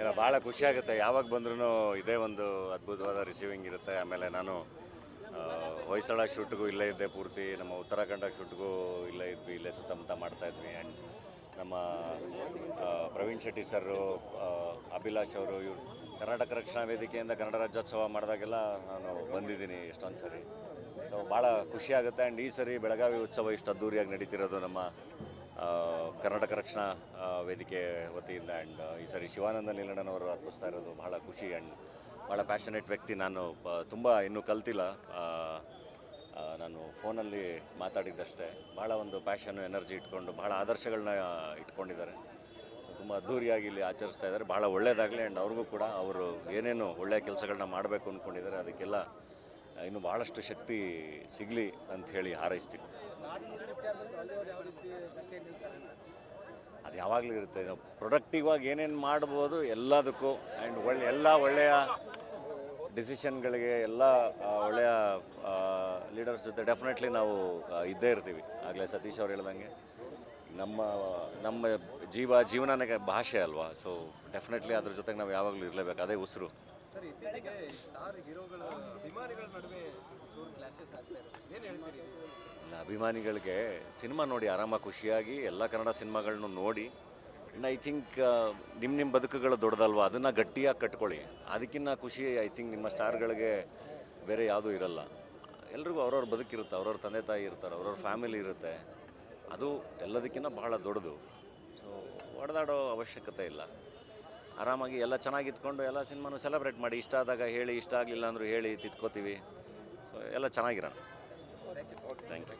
ಏನೋ ಭಾಳ ಖುಷಿ ಆಗುತ್ತೆ ಯಾವಾಗ ಬಂದ್ರೂ ಇದೇ ಒಂದು ಅದ್ಭುತವಾದ ರಿಸೀವಿಂಗ್ ಇರುತ್ತೆ. ಆಮೇಲೆ ನಾನು ಹೊಯ್ಸಳ ಶೂಟ್ಗೂ ಇಲ್ಲೇ ಇದ್ದೆ ಪೂರ್ತಿ. ನಮ್ಮ ಉತ್ತರಾಖಂಡ ಶೂಟ್ಗೂ ಇಲ್ಲೇ ಇದ್ವಿ ಇಲ್ಲೇ ಸುತ್ತಮುತ್ತ ಮಾಡ್ತಾ ಇದ್ವಿ. ಆ್ಯಂಡ್ ನಮ್ಮ ಪ್ರವೀಣ್ ಶೆಟ್ಟಿ ಸರು ಅಭಿಲಾಷ್ ಅವರು ಇವರು ಕರ್ನಾಟಕ ರಕ್ಷಣಾ ವೇದಿಕೆಯಿಂದ ಕನ್ನಡ ರಾಜ್ಯೋತ್ಸವ ಮಾಡಿದಾಗೆಲ್ಲ ನಾನು ಬಂದಿದ್ದೀನಿ ಎಷ್ಟೊಂದು ಸರಿ. ಸೊ ಭಾಳ ಖುಷಿ ಆಗುತ್ತೆ ಆ್ಯಂಡ್ ಈ ಸರಿ ಬೆಳಗಾವಿ ಉತ್ಸವ ಇಷ್ಟು ಅದ್ದೂರಿಯಾಗಿ ನಡೀತಿರೋದು ನಮ್ಮ ಕರ್ನಾಟಕ ರಕ್ಷಣಾ ವೇದಿಕೆ ವತಿಯಿಂದ ಆ್ಯಂಡ್ ಈ ಸರಿ ಶಿವಾನಂದ ನೀಲಣ್ಣನವರು ಅರ್ಪಿಸ್ತಾ ಇರೋದು ಬಹಳ ಖುಷಿ ಆ್ಯಂಡ್ ಭಾಳ ಪ್ಯಾಷನೇಟ್ ವ್ಯಕ್ತಿ ನಾನು ತುಂಬ ಇನ್ನೂ ಕಲ್ತಿಲ್ಲ. ನಾನು ಫೋನಲ್ಲಿ ಮಾತಾಡಿದ್ದಷ್ಟೇ. ಭಾಳ ಒಂದು ಪ್ಯಾಷನ್ ಎನರ್ಜಿ ಇಟ್ಕೊಂಡು ಭಾಳ ಆದರ್ಶಗಳನ್ನ ಇಟ್ಕೊಂಡಿದ್ದಾರೆ. ತುಂಬ ಅದ್ದೂರಿಯಾಗಿ ಇಲ್ಲಿ ಆಚರಿಸ್ತಾ ಇದ್ದಾರೆ. ಭಾಳ ಒಳ್ಳೆಯದಾಗಲಿ ಆ್ಯಂಡ್ ಅವ್ರಿಗೂ ಕೂಡ ಅವರು ಏನೇನು ಒಳ್ಳೆಯ ಕೆಲಸಗಳನ್ನ ಮಾಡಬೇಕು ಅಂದ್ಕೊಂಡಿದ್ದಾರೆ ಅದಕ್ಕೆಲ್ಲ ಇನ್ನು ಭಾಳಷ್ಟು ಶಕ್ತಿ ಸಿಗಲಿ ಅಂತ ಹೇಳಿ ಹಾರೈಸ್ತೀನಿ. ಅದು ಯಾವಾಗಲೂ ಇರುತ್ತೆ. ಪ್ರೊಡಕ್ಟಿವ್ ಆಗಿ ಏನೇನು ಮಾಡ್ಬೋದು ಎಲ್ಲದಕ್ಕೂ ಆ್ಯಂಡ್ ಒಳ್ಳೆ ಎಲ್ಲ ಒಳ್ಳೆಯ ಡಿಸಿಷನ್ಗಳಿಗೆ ಎಲ್ಲ ಒಳ್ಳೆಯ ಲೀಡರ್ಸ್ ಜೊತೆ ಡೆಫಿನೆಟ್ಲಿ ನಾವು ಇದ್ದೇ ಇರ್ತೀವಿ. ಆಗಲೇ ಸತೀಶ್ ಅವ್ರು ಹೇಳ್ದಂಗೆ ನಮ್ಮ ನಮ್ಮ ಜೀವ ಜೀವನಕ್ಕೆ ಭಾಷೆ ಅಲ್ವಾ? ಸೊ ಡೆಫಿನೆಟ್ಲಿ ಅದ್ರ ಜೊತೆಗೆ ನಾವು ಯಾವಾಗಲೂ ಇರಲೇಬೇಕು. ಅದೇ ಉಸಿರು. ಸರ್, ಇತ್ತೀಚೆಗೆ ಸ್ಟಾರ್ ಅಭಿಮಾನಿಗಳ ನಡುವೆ ಚೂರು ಕ್ಲಾಸಸ್ ಆಗ್ತಾ ಏನು ಅಭಿಮಾನಿಗಳಿಗೆ ಸಿನಿಮಾ ನೋಡಿ ಆರಾಮ, ಖುಷಿಯಾಗಿ ಎಲ್ಲ ಕನ್ನಡ ಸಿನಿಮಾಗಳನ್ನು ನೋಡಿ. ಇನ್ನು ಐ ಥಿಂಕ್ ನಿಮ್ಮ ನಿಮ್ಮ ಬದುಕುಗಳು ದೊಡ್ಡದಲ್ವಾ? ಅದನ್ನು ಗಟ್ಟಿಯಾಗಿ ಕಟ್ಕೊಳ್ಳಿ. ಅದಕ್ಕಿಂತ ಖುಷಿ ಐ ಥಿಂಕ್ ನಿಮ್ಮ ಸ್ಟಾರ್ಗಳಿಗೆ ಬೇರೆ ಯಾವುದೂ ಇರಲ್ಲ. ಎಲ್ರಿಗೂ ಅವ್ರವ್ರ ಬದುಕಿರುತ್ತೆ, ಅವ್ರವ್ರ ತಂದೆ ತಾಯಿ ಇರ್ತಾರೆ, ಅವ್ರವ್ರ ಫ್ಯಾಮಿಲಿ ಇರುತ್ತೆ. ಅದು ಎಲ್ಲದಕ್ಕಿಂತ ಬಹಳ ದೊಡ್ಡದು. ಸೊ ಹೊಡೆದಾಡೋ ಅವಶ್ಯಕತೆ ಇಲ್ಲ. ಆರಾಮಾಗಿ ಎಲ್ಲ ಚೆನ್ನಾಗಿತ್ಕೊಂಡು ಎಲ್ಲ ಸಿನಿಮಾನು ಸೆಲೆಬ್ರೇಟ್ ಮಾಡಿ ಇಷ್ಟ ಆದಾಗ ಹೇಳಿ ಇಷ್ಟ ಆಗಲಿಲ್ಲ ಅಂದರೂ ಹೇಳಿ ತಿತ್ಕೋತೀವಿ ಸೊ ಎಲ್ಲ ಚೆನ್ನಾಗಿರೋಣ. Thank you